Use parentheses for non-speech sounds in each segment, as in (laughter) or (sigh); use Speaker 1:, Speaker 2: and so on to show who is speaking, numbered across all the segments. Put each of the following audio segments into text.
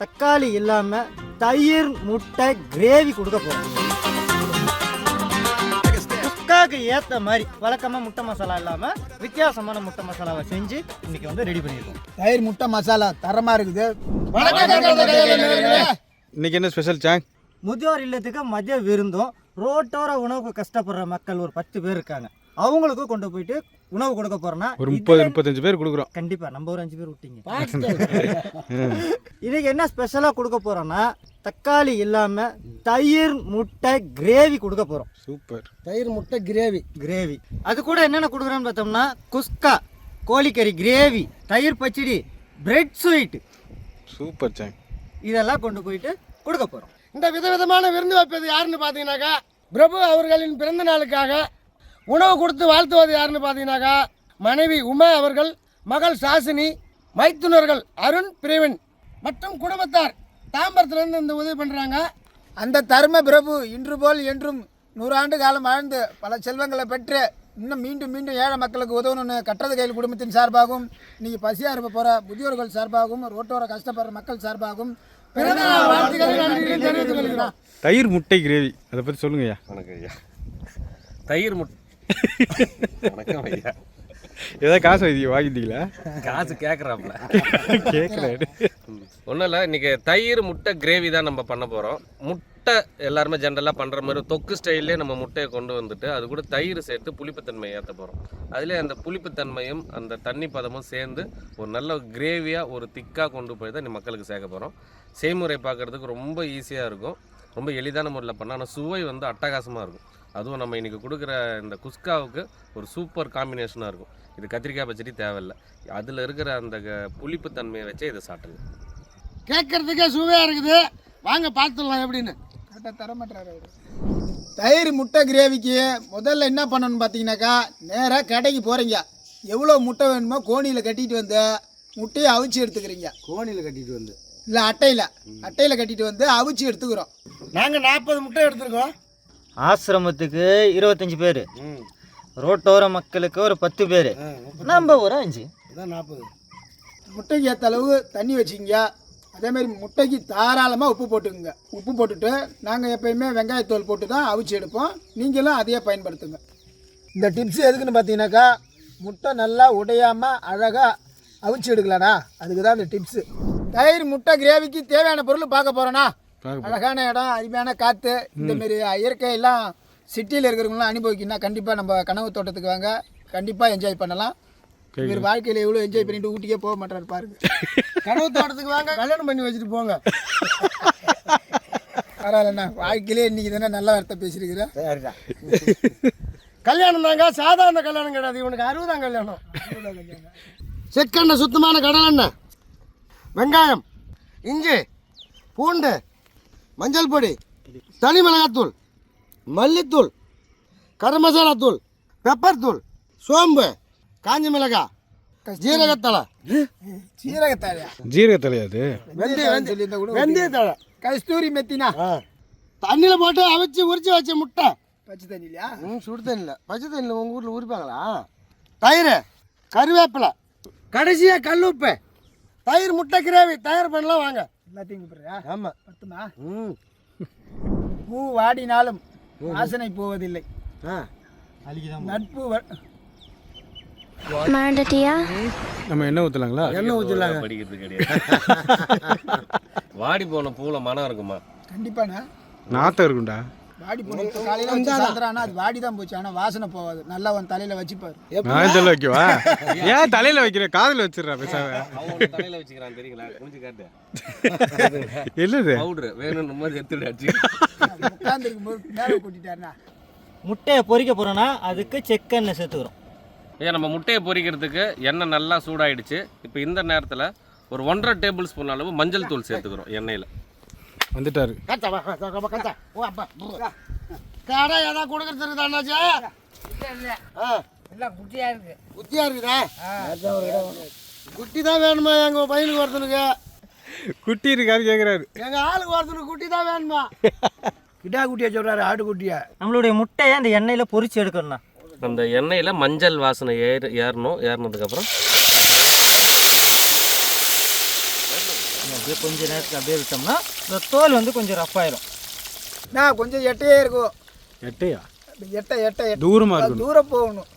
Speaker 1: தக்காளி இல்லாம தயிர் முட்டை கிரேவி கொடுக்க போறோம். குஸ்காக்கு ஏத்த மாதிரி வழக்கமா முட்டை மசாலா இல்லாம வித்தியாசமான முட்டை மசாலாவை செஞ்சு இன்னைக்கு வந்து ரெடி பண்ணியிருக்கோம்
Speaker 2: தயிர் முட்டை மசாலா தரமா இருக்குது.
Speaker 3: இன்னைக்கு என்ன ஸ்பெஷல் சாங்
Speaker 1: முதியோர் இல்லத்துக்கு மதிய விருந்தும். ரோட்டோர உணவுக்கு கஷ்டப்படுற மக்கள் ஒரு பத்து பேர் இருக்காங்க. அவங்களுக்கு கொண்டு போயிட்டு உணவு கொடுக்க போறோம்னா
Speaker 3: ஒரு முப்பது முப்பத்தஞ்சு பேர் கொடுக்குறோம்.
Speaker 1: கண்டிப்பா நம்ம ஒரு அஞ்சு பேர் விட்டீங்க (laughs) இதுக்கு என்ன ஸ்பெஷலா கொடுக்க போறோம்னா தக்காளி இல்லாம தயிர் முட்டை கிரேவி கொடுக்க போறோம்.
Speaker 3: சூப்பர்
Speaker 2: தயிர் முட்டை கிரேவி
Speaker 1: கிரேவி அது கூட என்னென்ன கொடுக்குறோன்னு பார்த்தோம்னா குஸ்கா கோழிக்கறி கிரேவி தயிர் பச்சடி பிரெட் ஸ்வீட்
Speaker 3: சூப்பர் சாங்
Speaker 1: இதெல்லாம் கொண்டு போயிட்டு கொடுக்க போறோம்.
Speaker 2: இந்த விதவிதமான விருந்து வைப்பது யாருன்னு பார்த்தீங்கன்னாக்கா பிரபு அவர்களின் பிறந்த நாளுக்காக உணவு கொடுத்து வாழ்த்துவது யாருன்னு பார்த்தீங்கன்னாக்கா மனைவி உமா அவர்கள் மகள் சாசினி மைத்துனர்கள் அருண் பிரவீன் மற்றும் குடும்பத்தார். தாம்பரத்துலேருந்து இந்த உதவி பண்ணுறாங்க அந்த தர்ம பிரபு இன்று போல் என்றும் நூறாண்டு காலம் வாழ்ந்து பல செல்வங்களை பெற்று இன்னும் மீண்டும் மீண்டும் ஏழை மக்களுக்கு உதவணும்னு கட்டுறது கையில் குடும்பத்தின் சார்பாகவும் இன்னைக்கு பசியாக இருக்க போகிற முதியோர்கள் சார்பாகவும் ரோட்டோர கஷ்டப்படுற மக்கள் சார்பாகவும்
Speaker 3: தயிர் முட்டை கிரேவி. அதை பற்றி சொல்லுங்க ஐயா
Speaker 4: வணக்கம் ஐயா. தயிர் முட் வணக்கம் ஐயா. (laughs)
Speaker 3: ஏதாவது காசு வைத்தி வாங்கிட்டீங்களா?
Speaker 4: காசு கேட்குறாப்புல (laughs)
Speaker 3: கேட்குறேன்
Speaker 4: ஒன்றும் இல்லை இன்றைக்கி தயிர் முட்டை கிரேவி தான் நம்ம பண்ண போகிறோம் முட்டை எல்லாருமே ஜென்ரலாக பண்ணுற மாதிரி தொக்கு ஸ்டைல்லே நம்ம முட்டையை கொண்டு வந்துட்டு அது கூட தயிர் சேர்த்து புளிப்புத்தன்மை ஏற்ற போகிறோம் அதிலே அந்த புளிப்புத்தன்மையும் அந்த தண்ணி பதமும் சேர்ந்து ஒரு நல்ல கிரேவியாக ஒரு திக்காக கொண்டு போய் தான் மக்களுக்கு சேர்க்க போகிறோம் செய்முறை பார்க்குறதுக்கு ரொம்ப ஈஸியாக இருக்கும். ரொம்ப எளிதான முறையில் பண்ணால் ஆனால் சுவை வந்து அட்டகாசமாக இருக்கும். அதுவும் நம்ம இன்றைக்கி கொடுக்குற இந்த குஸ்காவுக்கு ஒரு சூப்பர் காம்பினேஷனாக இருக்கும். இது கத்திரிக்காய் பச்சடி தேவையில்லை. அதில் இருக்கிற அந்த க- புளிப்புத்தன்மையை வச்சே இதை சாப்பிடலாம்
Speaker 2: கேட்கறதுக்கே சுவையாக இருக்குது. வாங்க பார்த்துடலாம் எப்படின்னு. கரெக்டாக தரமாட்டாரு தயிர் முட்டை கிரேவிக்கு முதல்ல என்ன பண்ணணும்னு பார்த்தீங்கன்னாக்கா நேராக கடைக்கு போகிறீங்க எவ்வளோ முட்டை வேணுமோ கோணியில் கட்டிட்டு வந்து முட்டையை அவிச்சு எடுத்துக்கிறீங்க. கோணியில் கட்டிட்டு வந்து. இல்லை அட்டையில். அட்டையில் கட்டிட்டு வந்து அவிச்சு எடுத்துக்கிறோம். நாங்கள் நாற்பது முட்டை எடுத்துருக்கோம்.
Speaker 1: ஆசிரமத்துக்கு இருபத்தஞ்சு பேர். ரோட்டோர மக்களுக்கு ஒரு பத்து பேர். நம்ம ஒரு அஞ்சு.
Speaker 2: அதான் நாற்பது முட்டைக்கு ஏற்ற அளவு தண்ணி வச்சுக்கிங்க. அதேமாதிரி முட்டைக்கு தாராளமாக உப்பு போட்டுக்குங்க. உப்பு போட்டுட்டு நாங்கள் எப்பயுமே வெங்காயத்தோல் போட்டு தான் அவிச்சு எடுப்போம். நீங்களும் அதையே பயன்படுத்துங்க. இந்த டிப்ஸ் எதுக்குன்னு பார்த்தீங்கன்னாக்கா முட்டை நல்லா உடையாமல் அழகாக அவிச்சு எடுக்கலாண்ணா அதுக்கு தான் இந்த டிப்ஸு தயிர் முட்டை கிரேவிக்கு தேவையான பொருள் பார்க்க போகிறோண்ணா அழகான இடம் அருமையான காற்று இந்தமாரி இயற்கையெல்லாம் சிட்டியில் இருக்கிறவங்களாம் அனுபவிக்கணும்னா கண்டிப்பாக நம்ம கனவு தோட்டத்துக்கு வாங்க. கண்டிப்பாக என்ஜாய் பண்ணலாம். இவர் வாழ்க்கையில் எவ்வளோ என்ஜாய் பண்ணிட்டு ஊட்டிக்கே போக மாட்டாரு பாருங்க. (laughs) கனவு தோட்டத்துக்கு வாங்க கல்யாணம் பண்ணி வச்சுட்டு போங்க. (laughs) பரவாயில்லண்ணா. வாழ்க்கையிலே இன்னைக்கு தானே நல்ல வார்த்தை பேசியிருக்கிறேன் (laughs) கல்யாணம் தாங்க சாதாரண கல்யாணம் கிடையாது. இவனுக்கு அறுபதாம் கல்யாணம். செக்கெண்ணெய் சுத்தமான கடலெண்ணெய் வெங்காயம் இஞ்சி பூண்டு மஞ்சள் பொடி தனி மிளகாத்தூள் மல்லித்தூள் கரம் மசாலா தூள் பெப்பர் தூள் சோம்பு காஞ்ச மிளகாய் ஜீரகத்தலை ஜீரகத்தலை
Speaker 3: ஜீரகத்தலையா அது?
Speaker 2: வெந்தயம் வெந்தயத்தலை கஸ்தூரி மெத்தினா? தண்ணியில் போட்டு அவிச்சு உரிச்சு வச்ச முட்டை. பச்சை தண்ணிலையா ம் சுடு தண்ணியில். பச்சை தண்ணியில் உங்கள் வீட்டில் உரிப்பாங்களா? தயிர் கருவேப்பிலை. கடைசியாக கல்லுப்பு. தயிர் முட்டை கிரேவி. தயார் பண்ணலாம் வாங்க. எல்லாத்தையும் கூப்பிடுறியா? ஆமாம் பத்துமா? ம். பூ வாடினாலும் வாசனை போவதில்லை. நட்பு வ-
Speaker 5: மறந்துட்டியா
Speaker 3: நம்ம எண்ணெய் ஊற்றலாங்களா
Speaker 2: எண்ணெய் ஊற்றிடலாங்க
Speaker 4: படிக்கிறது கிடையாது. (laughs) வாடி போன பூவில் மனம் இருக்குமா?
Speaker 2: கண்டிப்பாண்ணா.
Speaker 3: நாத்தம் இருக்கும்டா.
Speaker 2: வாடி போன காலையில் வச்சு சாயந்தரம் அது வாடி தான் போச்சு. ஆனால் வாசனை போகாது. நல்லா உன் தலையில் வச்சுப்பாரு.
Speaker 3: நான் சொல்ல வைக்கவா? ஏன் தலையில வைக்கிற? காதுல வச்சிடுறா பேசாம.
Speaker 4: தலையில் வச்சுக்கிறான் தெரியுங்களா? காட்டு. பவுட்ரு வேணும்னு மாதிரி எடுத்துட்டு அடிச்சு
Speaker 2: உட்காந்துருக்கும் போது மேலே கூட்டிட்டாருண்ணா
Speaker 1: முட்டையை பொரிக்க போறோம்னா அதுக்கு செக்கெண்ணெய் சேர்த்துக்கிறோம்
Speaker 4: ஏன் நம்ம முட்டையை பொரிக்கிறதுக்கு எண்ணெய் நல்லா சூடாயிடுச்சு. இப்போ இந்த நேரத்தில் ஒரு ஒன்றரை டேபிள் ஸ்பூன் அளவு மஞ்சள் தூள் சேர்த்துக்கிறோம் எண்ணெயில்.
Speaker 3: வந்துட்டாரு.
Speaker 2: கடை ஏதாவது கொடுக்கறது
Speaker 6: எல்லாம் குட்டியா இருக்கு.
Speaker 2: குட்டியா இருக்குதா? குட்டி தான் வேணுமா எங்க பையனுக்கு ஒருத்தனுக்கு?
Speaker 3: குட்டி இருக்காரு கேக்குறாரு.
Speaker 2: எங்க ஆளுக்கு ஒருத்தனுக்கு குட்டி தான் வேணுமா? கிட்டா குட்டியா சொல்றாரு ஆடு குட்டியா?
Speaker 1: நம்மளுடைய முட்டையை அந்த எண்ணெயில பொரிச்சு எடுக்கணும்ண்ணா.
Speaker 4: அந்த எண்ணெயில் மஞ்சள் வாசனை ஏறு ஏறணும் ஏறினதுக்கப்புறம்
Speaker 1: அப்படியே கொஞ்ச நேரத்துக்கு அப்படியே விட்டோம்னா இந்த தோல் வந்து கொஞ்சம் ரஃப் ஆயிரும்.
Speaker 5: நான் கொஞ்சம் எட்டையே இருக்கும்
Speaker 3: எட்டையா?
Speaker 5: எட்டை எட்டை எட்டை.
Speaker 3: தூரமா
Speaker 5: அது
Speaker 3: இருக்கணும்.
Speaker 5: தூரம் போகணும்.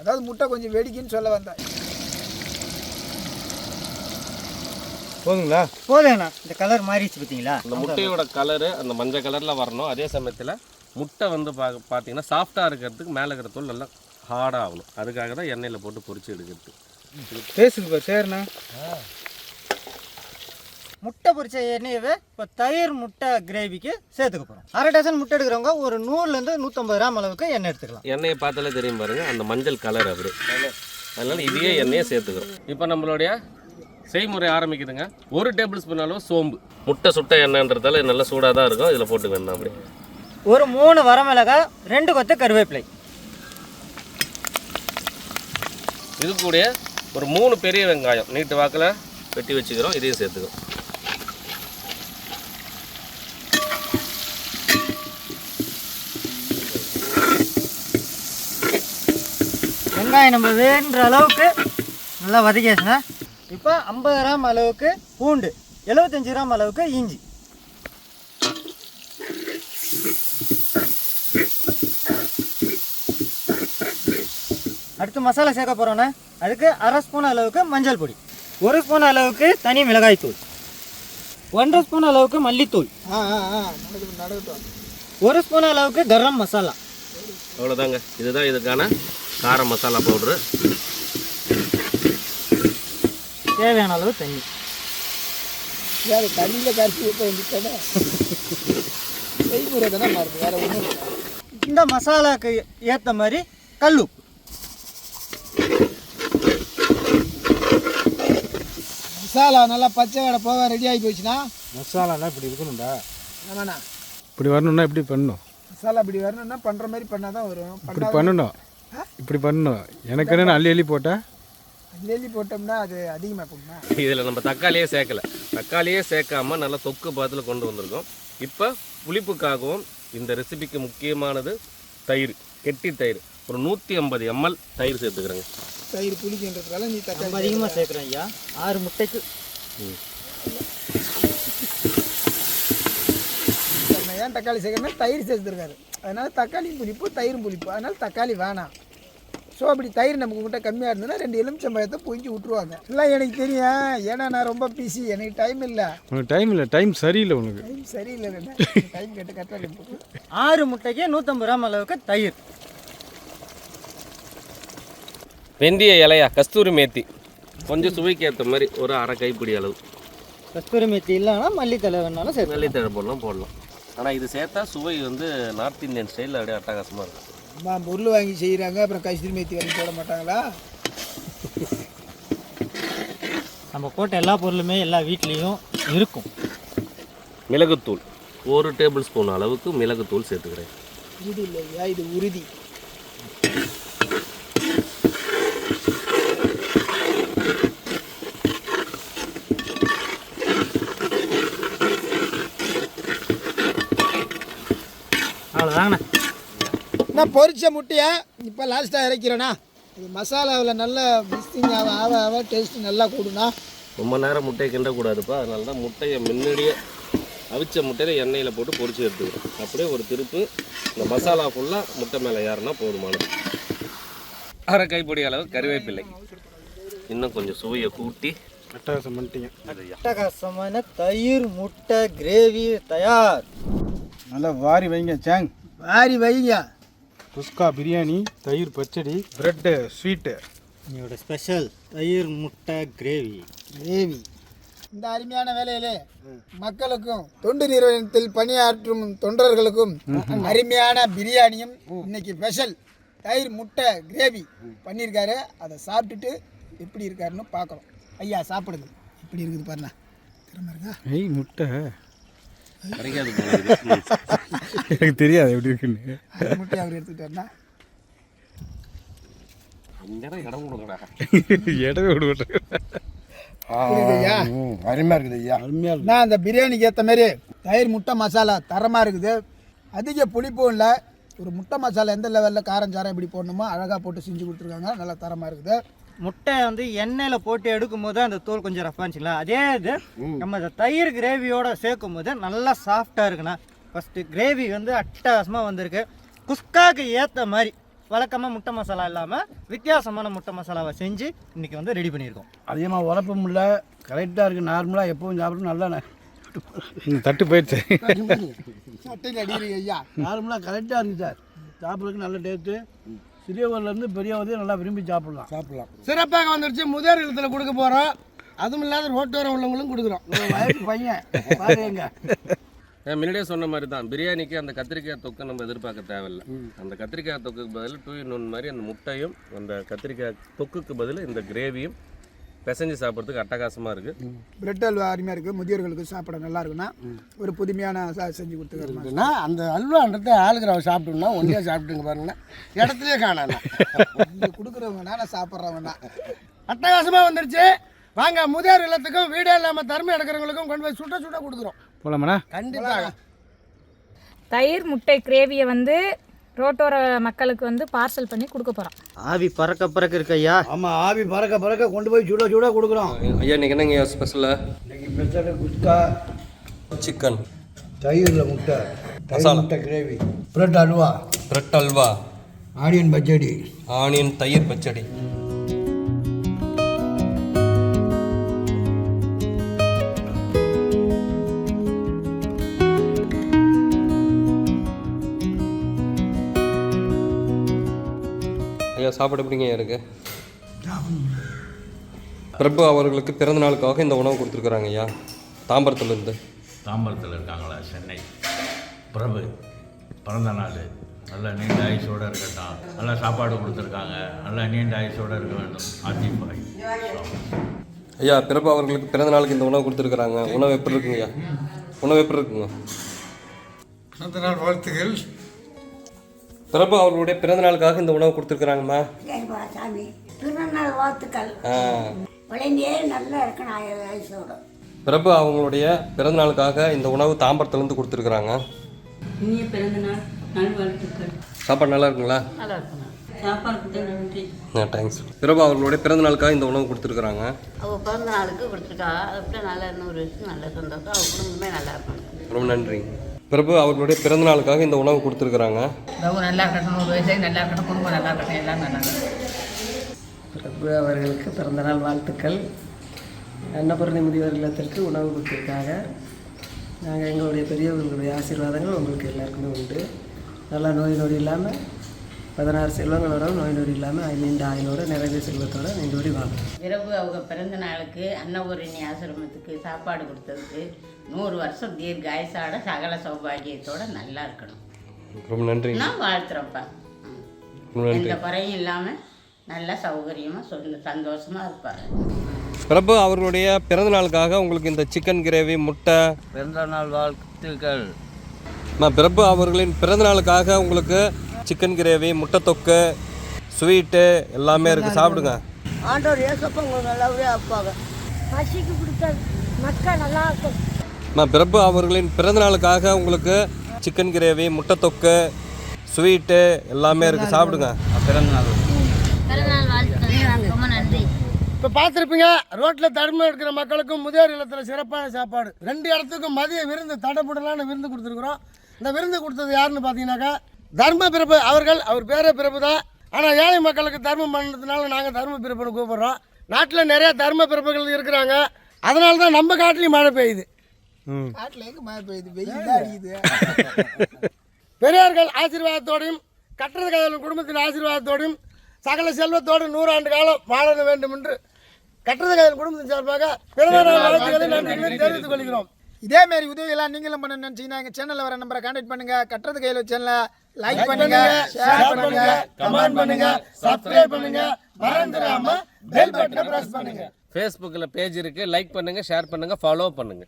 Speaker 5: அதாவது முட்டை கொஞ்சம் வெடிக்குன்னு சொல்ல வந்தேன்.
Speaker 3: போதுங்களா?
Speaker 1: போதுங்கண்ணா இந்த கலர் மாறிடுச்சு பார்த்தீங்களா?
Speaker 4: அந்த முட்டையோட கலரு அந்த மஞ்சள் கலரில் வரணும். அதே சமயத்தில் முட்டை வந்து பா பார்த்தீங்கன்னா சாஃப்டாக இருக்கிறதுக்கு மேலே இருக்கிற தோல் நல்லா ஹார்டாக ஆகணும். அதுக்காக தான் எண்ணெயில் போட்டு பொரிச்சு எடுக்கிறது.
Speaker 3: பாரு சரிண்ணா
Speaker 1: முட்டை பொரிச்ச எண்ணெயவே இப்போ தயிர் முட்டை கிரேவிக்கு சேர்த்துக்க போகிறோம் அரை டசன் முட்டை எடுக்கிறவங்க ஒரு நூறுலேருந்து நூற்றம்பது கிராம் அளவுக்கு எண்ணெய் எடுத்துக்கலாம்.
Speaker 4: எண்ணெயை பார்த்தாலே தெரியும் பாருங்க அந்த மஞ்சள் கலர் அப்படி. அதனால இதையே எண்ணெயை சேர்த்துக்கிறோம். இப்போ நம்மளுடைய செய்முறை ஆரம்பிக்குதுங்க. ஒரு டேபிள் ஸ்பூன் அளவு சோம்பு. முட்டை சுட்ட எண்ணெய்ன்றதால நல்லா சூடாக தான் இருக்கும். இதில் போட்டு வேணும் அப்படி.
Speaker 1: ஒரு மூணு வரமிளகாய் ரெண்டு கொத்து கருவேப்பிலை.
Speaker 4: இது கூட ஒரு மூணு பெரிய வெங்காயம். நீட்டு வாக்கில் வெட்டி வச்சுக்கிறோம். இதையும் சேர்த்துக்கிறோம்.
Speaker 1: வெங்காயம் நம்ம வேணுன்ற அளவுக்கு நல்லா வதக்கியாச்சுங்க இப்போ ஐம்பது கிராம் அளவுக்கு பூண்டு எழுபத்தஞ்சு கிராம் அளவுக்கு இஞ்சி. அடுத்து மசாலா சேர்க்க போகிறோன்னே அதுக்கு அரை ஸ்பூன் அளவுக்கு மஞ்சள் பொடி ஒரு ஸ்பூன் அளவுக்கு தனி மிளகாய் தூள் ஒன்றரை ஸ்பூன் அளவுக்கு மல்லித்தூள் ஒரு ஸ்பூன் அளவுக்கு கரம் மசாலா.
Speaker 4: அவ்வளோதாங்க இதுதான் இதுக்கான கார மசாலா பவுட்ரு.
Speaker 1: தேவையான அளவு தண்ணி.
Speaker 5: வேறு தண்ணியில் கரைச்சி ஊற்ற வேண்டியதானே? செய்முறை தானே மாறுது வேறு ஒன்றும்
Speaker 1: இந்த மசாலாக்கு ஏற்ற மாதிரி கல்லுப்பு
Speaker 5: மசாலா நல்லா பச்சை வடை போக ரெடி ஆகி போச்சுன்னா?
Speaker 3: மசாலாலாம் இப்படி இருக்கணும்டா.
Speaker 5: ஆமாண்ணா.
Speaker 3: இப்படி வரணும்னா இப்படி பண்ணணும்?
Speaker 5: மசாலா இப்படி வரணும்னா பண்ணுற மாதிரி பண்ணால் தான் வரும்.
Speaker 3: இப்படி பண்ணணும். இப்படி பண்ணணும் எனக்கு என்ன அள்ளி அள்ளி போட்டா?
Speaker 5: நெல்லி போட்டோம்னா அது அதிகமாக போகுமா?
Speaker 4: இதில் நம்ம தக்காளியே சேர்க்கல. தக்காளியே சேர்க்காம நல்லா தொக்கு பாத்தில் கொண்டு வந்திருக்கோம். இப்போ புளிப்புக்காகவும் இந்த ரெசிபிக்கு முக்கியமானது தயிர் கெட்டி தயிர். ஒரு நூற்றி ஐம்பது எம்எல் தயிர் சேர்த்துக்கிறேங்க.
Speaker 5: தயிர் புளிக்கின்றதுனால நீ தக்காளி
Speaker 1: அதிகமாக சேர்க்குறோம் ஐயா. ஆறு முட்டைக்கு.
Speaker 5: நான் ஏன் தக்காளி சேர்க்கறேன்னா தயிர் சேர்த்துருக்காரு. அதனால தக்காளி புளிப்பு தயிரும் புளிப்பு. அதனால தக்காளி வேணாம். ஸோ அப்படி தயிர் நமக்கு கிட்ட கம்மியாக இருந்ததுன்னா ரெண்டு எலுமிச்சம்பழத்தை பொங்கி விட்ருவாங்க எல்லாம் எனக்கு தெரியும். ஏன்னா நான் ரொம்ப பிஸி எனக்கு டைம் இல்லை.
Speaker 3: உனக்கு டைம் இல்லை. டைம் சரியில்லை உனக்கு.
Speaker 5: டைம் சரியில்லை டைம் கேட்டு கரெக்டாக
Speaker 1: ஆறு முட்டைக்கு நூற்றம்பது கிராம் அளவுக்கு தயிர்.
Speaker 4: வெந்தய இலையா? கஸ்தூரி மேத்தி. கொஞ்சம் சுவைக்கு ஏற்ற மாதிரி ஒரு அரை கைப்பிடி அளவு.
Speaker 1: கஸ்தூரி மெத்தி இல்லைன்னா மல்லித்தலை வேணாலும் சேர்க்கலாம்
Speaker 4: நல்லித்தழை போடலாம் போடலாம். ஆனால் இது சேர்த்தா சுவை வந்து நார்த் இந்தியன் ஸ்டைலில் அப்படியே அட்டகாசமாக இருக்கும்.
Speaker 5: அம்மா பொருள் வாங்கி செய்கிறாங்க அப்புறம் கஸ்தூரி மேத்தி வாங்கி போட மாட்டாங்களா?
Speaker 1: நம்ம போட்ட எல்லா பொருளுமே எல்லா வீட்லேயும் இருக்கும்.
Speaker 4: மிளகுத்தூள். ஒரு டேபிள் ஸ்பூன் அளவுக்கு மிளகுத்தூள் சேர்த்துக்கிறேன்.
Speaker 5: இது இல்லையா? இது உறுதி நான் பொரிச்ச முட்டையை இப்போ லாஸ்ட்டாக இறக்கிறேண்ணா இது மசாலாவில் நல்லா மிக்சிங் ஆக ஆக ஆக டேஸ்ட் நல்லா கூடுண்ணா
Speaker 4: ரொம்ப நேரம் முட்டையை கிண்டக்கூடாதுப்பா. அதனால தான் முட்டையை முன்னாடியே அவிச்ச முட்டையில் எண்ணெயில் போட்டு பொரிச்சு எடுத்துக்கிறோம் அப்படியே ஒரு திருப்பு இந்த மசாலா ஃபுல்லாக முட்டை மேலே ஏறினா போதுமானது அரை கைப்பொடி அளவு கறிவேப்பிலை. இன்னும் கொஞ்சம் சுவையை கூட்டி
Speaker 3: அட்டகாசம் பண்ணிட்டீங்க.
Speaker 1: அட்டகாசமான தயிர் முட்டை கிரேவி தயார்.
Speaker 3: நல்லா வாரி வைங்க சேங்
Speaker 5: வாரி வைங்க.
Speaker 3: குஸ்கா பிரியாணி தயிர் பச்சடி பிரெட்டு ஸ்வீட்டு
Speaker 1: என்னோட ஸ்பெஷல் தயிர் முட்டை கிரேவி
Speaker 5: கிரேவி இந்த அருமையான வேலையிலே மக்களுக்கும் தொண்டு நிறுவனத்தில் பணியாற்றும் தொண்டர்களுக்கும் அருமையான பிரியாணியும் இன்னைக்கு ஸ்பெஷல் தயிர் முட்டை கிரேவி பண்ணியிருக்காரு. அதை சாப்பிட்டுட்டு எப்படி இருக்காருன்னு பார்க்குறோம் ஐயா சாப்பிடுங்க. எப்படி இருக்குது பாருண்ணா. திறமை இருக்கா?
Speaker 3: ஏய் முட்டை. எனக்கு தெரியாது எப்படி இருக்குன்னு.
Speaker 5: முட்டையை அவர் எடுத்துக்கிட்டாருன்னா
Speaker 4: இடம் கொடுங்கடா.
Speaker 3: இடவே விட மாட்டேன்
Speaker 5: புரியுது ஐயா
Speaker 2: அருமையாக இருக்குது ஐயா.
Speaker 3: அருமையாக
Speaker 5: நான் அந்த பிரியாணிக்கு ஏற்ற மாதிரி தயிர் முட்டை மசாலா தரமாக இருக்குது. அதிக புளிப்பும் இல்லை. ஒரு முட்டை மசாலா எந்த லெவலில் காரம் சாரம் எப்படி போடணுமோ அழகாக போட்டு செஞ்சு கொடுத்துருக்காங்க. நல்லா தரமாக இருக்குது.
Speaker 1: முட்டையை வந்து எண்ணெயில் போட்டு எடுக்கும் போது அந்த தோல் கொஞ்சம் ரஃபாக இருந்துச்சுங்களா? அதே இது நம்ம இந்த தயிர் கிரேவியோட சேர்க்கும் போது நல்லா சாஃப்டாக இருக்குண்ணா. ஃபஸ்ட்டு கிரேவி வந்து அட்டகாசமாக வந்திருக்கு. குஸ்காக்கு ஏற்ற மாதிரி வழக்கமாக முட்டை மசாலா இல்லாமல் வித்தியாசமான முட்டை மசாலாவை செஞ்சு இன்னைக்கு வந்து ரெடி பண்ணியிருக்கோம்.
Speaker 6: அதிகமாக உழப்பம் இல்லை கரெக்டாக இருக்குது நார்மலாக எப்பவும் சாப்பிட்டு நல்லா
Speaker 3: தட்டு போயிடுச்சு.
Speaker 5: ஐயா.
Speaker 6: நார்மலாக கரெக்டாக இருக்குது சார். சாப்பிட்றதுக்கு நல்ல டேஸ்ட்டு சிறியவர்லேருந்து பெரியவரையும் நல்லா விரும்பி சாப்பிட்லாம்.
Speaker 2: சாப்பிடலாம். சிறப்பாக வந்துருச்சு. முதியோர் இல்லத்தில் கொடுக்க போகிறோம் அதுவும் இல்லாத ரோட்டோரம் உள்ளவங்களும் கொடுக்குறோம்.
Speaker 6: வயசு பையன். பாருங்க
Speaker 4: நான் முன்னாடியே சொன்ன மாதிரி தான் பிரியாணிக்கு அந்த கத்திரிக்காய் தொக்கை நம்ம எதிர்பார்க்க தேவையில்ல. அந்த கத்திரிக்காய் தொக்குக்கு பதில் டூ இன் ஒன் மாதிரி அந்த முட்டையும் அந்த கத்திரிக்காய் தொக்குக்கு பதில் இந்த கிரேவியும் பிசைஞ்சு சாப்பிட்றதுக்கு அட்டகாசமாக இருக்குது
Speaker 5: பிரெட் அல்வா அருமையாக இருக்குது முதியோர்களுக்கு சாப்பிட நல்லா இருக்குன்னா ஒரு புதுமையான செஞ்சு கொடுத்துருக்கோம்
Speaker 2: அப்படின்னா அந்த அல்வான்றத ஆளுகிற சாப்பிட்டோம்னா ஒன்றியாக சாப்பிட்டுங்க பாருங்க இடத்துலயே
Speaker 5: இங்கே கொடுக்குறவங்கன்னா நான் சாப்பிட்றவங்கன்னா
Speaker 2: அட்டகாசமாக வந்துருச்சு. வாங்க முதியோர் இல்லத்துக்கும் வீடே இல்லாமல் தர்மம் எடுக்கிறவங்களுக்கும் கொண்டு போய் சுட்ட சுட்ட கொடுக்குறோம்.
Speaker 3: போலாமாண்ணா?
Speaker 2: கண்டிப்பாக.
Speaker 7: தயிர் முட்டை கிரேவியை வந்து ரோட்டோர மக்களுக்கு வந்து பார்சல் பண்ணி கொடுக்க போகிறோம்
Speaker 1: ஆவி பறக்க பறக்க இருக்கு ஐயா.
Speaker 6: ஆமாம் ஆவி பறக்க பறக்க கொண்டு போய் சுட சுட கொடுக்குறோம்.
Speaker 4: ஐயா இன்னைக்கு என்னங்க ஸ்பெஷலாக
Speaker 6: இன்னைக்கு ஸ்பெஷல் குஸ்கா
Speaker 4: சிக்கன்
Speaker 6: தயிரில் முட்டை தயிர் முட்டை gravy bread halwa
Speaker 4: bread halwa.
Speaker 6: Onion பச்சடி.
Speaker 4: ஆனியன் தயிர் பச்சடி. சாப்பாடு எப்படிங்க இருக்கு பிரபு அவர்களுக்கு பிறந்த நாளுக்காக இந்த உணவு கொடுத்துருக்குறாங்க ஐயா. தாம்பரத்துலேருந்து.
Speaker 8: தாம்பரத்தில் இருக்காங்களா? சென்னை. பிரபு பிறந்த நாள் நல்ல நீண்ட ஆயுசோடு இருக்கட்டும். நல்லா சாப்பாடு கொடுத்துருக்காங்க. நல்லா நீண்ட ஆயுசோடு இருக்க வேண்டும். அதிபாய்
Speaker 4: ஐயா பிரபு அவர்களுக்கு பிறந்த நாளுக்கு இந்த உணவு கொடுத்துருக்குறாங்க. உணவு எப்படி இருக்குங்க ஐயா? உணவு எப்படி இருக்குங்க?
Speaker 2: பிறந்தநாள் வாழ்த்துகள்
Speaker 4: பிரபு அவர்களுடைய பிறந்த நாளுக்காக இந்த உணவு கொடுத்துருக்குறாங்கம்மா.
Speaker 9: சரிப்பா சாமி. பிறந்தநாள் வாழ்த்துக்கள்.
Speaker 4: ஆ,
Speaker 9: நல்லா இருக்கணும் ஆயிரம்
Speaker 4: பிரபு அவங்களுடைய பிறந்த நாளுக்காக இந்த உணவு தாம்பரத்துலேருந்து கொடுத்துருக்குறாங்க.
Speaker 9: இனிய பிறந்தநாள் நல்வாழ்த்துக்கள்.
Speaker 4: சாப்பாடு நல்லா இருக்குங்களா?
Speaker 9: நல்லா இருக்கணும் சாப்பாடுக்கு நன்றி.
Speaker 4: ஆ தேங்க்ஸ் பிரபு அவர்களுடைய பிறந்த நாளுக்காக இந்த உணவு கொடுத்துருக்குறாங்க.
Speaker 9: அவள் பிறந்த நாளுக்கு கொடுத்துருக்கா அப்படியே நல்லா வருஷம் நல்ல சந்தோஷம். அவள் குடும்பமே நல்லா இருக்கணும்.
Speaker 4: ரொம்ப நன்றி. பிரபு அவர்களுடைய பிறந்த நாளுக்காக இந்த உணவு கொடுத்துருக்குறாங்க.
Speaker 10: நல்லா இருக்கட்டும் நூறு வயசு நல்லா இருக்கட்டும் குடும்பம் நல்லா இருக்கட்டும் எல்லாம் நல்லா
Speaker 11: பிரபு அவர்களுக்கு பிறந்தநாள் வாழ்த்துக்கள். அன்னபூர்ணி முதியோர் இல்லத்திற்கு உணவு கொடுத்துருக்காங்க நாங்கள் எங்களுடைய பெரியவர்களுடைய ஆசீர்வாதங்கள் உங்களுக்கு எல்லாருக்குமே உண்டு. நல்லா நோய் நொடி இல்லாமல் பதினாறு செல்வங்களோட நோய் நொடி இல்லாமல் நீண்ட ஆயுளோட நிறைய செல்வத்தோட நீண்டோடி வாழணும்
Speaker 9: இரவு அவங்க பிறந்த நாளுக்கு அன்னபூரணி ஆசிரமத்துக்கு சாப்பாடு கொடுத்ததுக்கு நூறு வருஷம் தீர்காயசோட சகல சௌபாகியத்தோட நல்லா இருக்கணும்.
Speaker 4: ரொம்ப நன்றி
Speaker 9: நான்
Speaker 4: நன்றி
Speaker 9: எந்த குறையும் இல்லாமல் நல்லா சௌகரியமாக சொந்த சந்தோஷமாக இருப்பார்.
Speaker 4: பிரபு அவர்களுடைய பிறந்த நாளுக்காக உங்களுக்கு இந்த சிக்கன் கிரேவி முட்டை.
Speaker 8: பிறந்த நாள் வாழ்த்துக்கள்.
Speaker 4: அம்மா, பிரபு அவர்களின் பிறந்த நாளுக்காக உங்களுக்கு சிக்கன் கிரேவி முட்டை தொக்கு ஸ்வீட்டு எல்லாமே இருக்குது சாப்பிடுங்க.
Speaker 11: ஆண்டவர் ஏசப்பா உங்களுக்கு நல்லபடியாக இருப்பாங்க
Speaker 7: பசிக்கு கொடுத்த மக்கள் நல்லா இருக்கும்.
Speaker 4: அம்மா, பிரபு அவர்களின் பிறந்த நாளுக்காக உங்களுக்கு சிக்கன் கிரேவி முட்டை தொக்கு ஸ்வீட்டு எல்லாமே இருக்குது சாப்பிடுங்க.
Speaker 8: பிறந்த நாள்
Speaker 7: பிறந்தநாள் வாழ்த்துக்கள் ரொம்ப நன்றி.
Speaker 2: இப்போ பார்த்துருப்பீங்க ரோட்டில் தடுமை எடுக்கிற மக்களுக்கும் முதியோர் இல்லத்தில் சிறப்பான சாப்பாடு. ரெண்டு இடத்துக்கும் மதிய விருந்து தடப்படலான விருந்து கொடுத்துருக்குறோம். இந்த விருந்து கொடுத்தது யாருன்னு பார்த்தீங்கன்னாக்கா தர்ம பிறப்பு அவர்கள். அவர் பேரே பிறப்பு தான். ஆனால் ஏழை மக்களுக்கு தர்மம் பண்ணுறதுனால நாங்கள் தர்ம பிறப்புன்னு கூப்பிடுறோம். நாட்டில் நிறைய தர்ம பிறப்புகள் இருக்கிறாங்க. அதனால தான் நம்ம காட்டிலையும் மழை பெய்யுது. பெரியார்கள் ஆசீர்வாதத்தோடையும் கட்டது கதையின் குடும்பத்தின் ஆசீர்வாதத்தோடையும் சகல செல்வத்தோடு நூறாண்டு காலம் வாழ வேண்டும் என்று கட்டது கதையின் குடும்பத்தின் சார்பாக வாழ்த்துக்களை நன்றிகளை தெரிவித்துக் கொள்கிறோம்.
Speaker 5: இதே மாதிரி உதவியெல்லாம் நீங்களும் பண்ண நினச்சிங்கன்னா எங்கள் சேனலில் வர நம்பரை கான்டாக்ட் பண்ணுங்க. கட்டுறது கையில் சேனலை லைக் பண்ணுங்க ஷேர் பண்ணுங்க
Speaker 2: கமெண்ட் பண்ணுங்க சப்ஸ்கிரைப் பண்ணுங்க. மறந்துடாம பெல் பட்டனை பிரஸ் பண்ணுங்க.
Speaker 4: ஃபேஸ்புக்கில் பேஜ் இருக்குது லைக் பண்ணுங்கள் ஷேர் பண்ணுங்கள் ஃபாலோ பண்ணுங்கள்